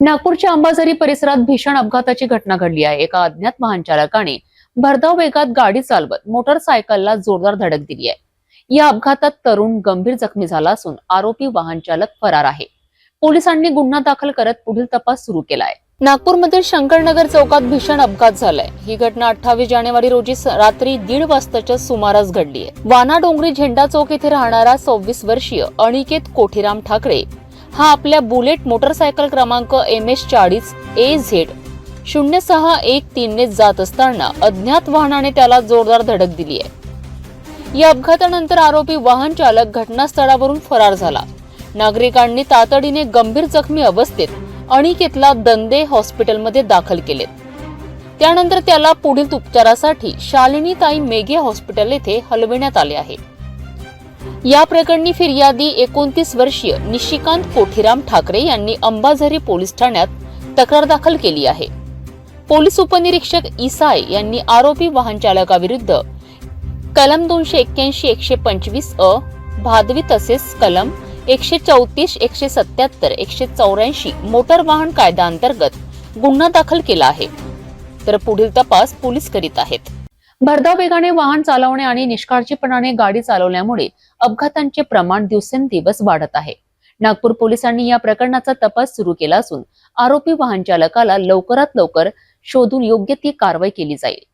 नागपूरच्या अंबाझरी परिसरात भीषण अपघाताची घटना घडली आहे. एका अज्ञात वाहन चालकाने भरधाव वेगात गाडी चालवत मोटरसायकलला जोरदार धडक दिली आहे. या अपघातात तरुण गंभीर जखमी झाला असून आरोपी वाहन चालक फरार आहे. पोलिसांनी गुन्हा दाखल करत पुढील तपास सुरू केला आहे नागपूरमधील शंकरनगर चौकात भीषण अपघात झालाय. ही घटना अठ्ठावीस जानेवारी रोजी रात्री दीड वाजताच्या सुमारास घडली आहे. वाना डोंगरी झेंडा चौक येथे राहणारा सव्वीस वर्षीय अनिकेत कोठीराम ठाकरे हा आपल्या बुलेट मोटरसायकल क्रमांक एम एस चाळीस ए झेड शून्य सहा एक तीनने जात असताना अज्ञात वाहनाने त्याला जोरदार धडक दिली आहे. या अपघातानंतर आरोपी वाहन चालक घटनास्थळावरून फरार झाला. नागरिकांनी तातडीने गंभीर जखमी अवस्थेत अनिकेतला दंदे हॉस्पिटलमध्ये दाखल केले. त्यानंतर त्याला पुढील उपचारासाठी शालिनीताई मेघे हॉस्पिटल येथे हलविण्यात आले आहे. या प्रकरणी फिर्यादी एकोणतीस वर्षीय निशिकांत कोठीराम ठाकरे यांनी अंबाझरी पोलीस ठाण्यात तक्रार दाखल केली आहे. पोलीस उपनिरीक्षक इसाय यांनी आरोपी वाहन चालकाविरुद्ध कलम दोनशे एक्क्याऐंशी एकशे पंचवीस अ भादवी तसेच कलम एकशे चौतीस एकशे सत्याहत्तर एकशे चौऱ्याऐंशी मोटार वाहन कायद्याअंतर्गत गुन्हा दाखल केला आहे. तर पुढील तपास पोलीस करीत आहेत. भरधाव वेगाने वाहन चालवणे आणि निष्काळजीपणाने गाडी चालवल्यामुळे अपघातांचे प्रमाण दिवसेंदिवस वाढत आहे. नागपूर पोलिसांनी या प्रकरणाचा तपास सुरू केला असून आरोपी वाहन चालकाला लवकरात लवकर शोधून योग्य ती कारवाई केली जाईल.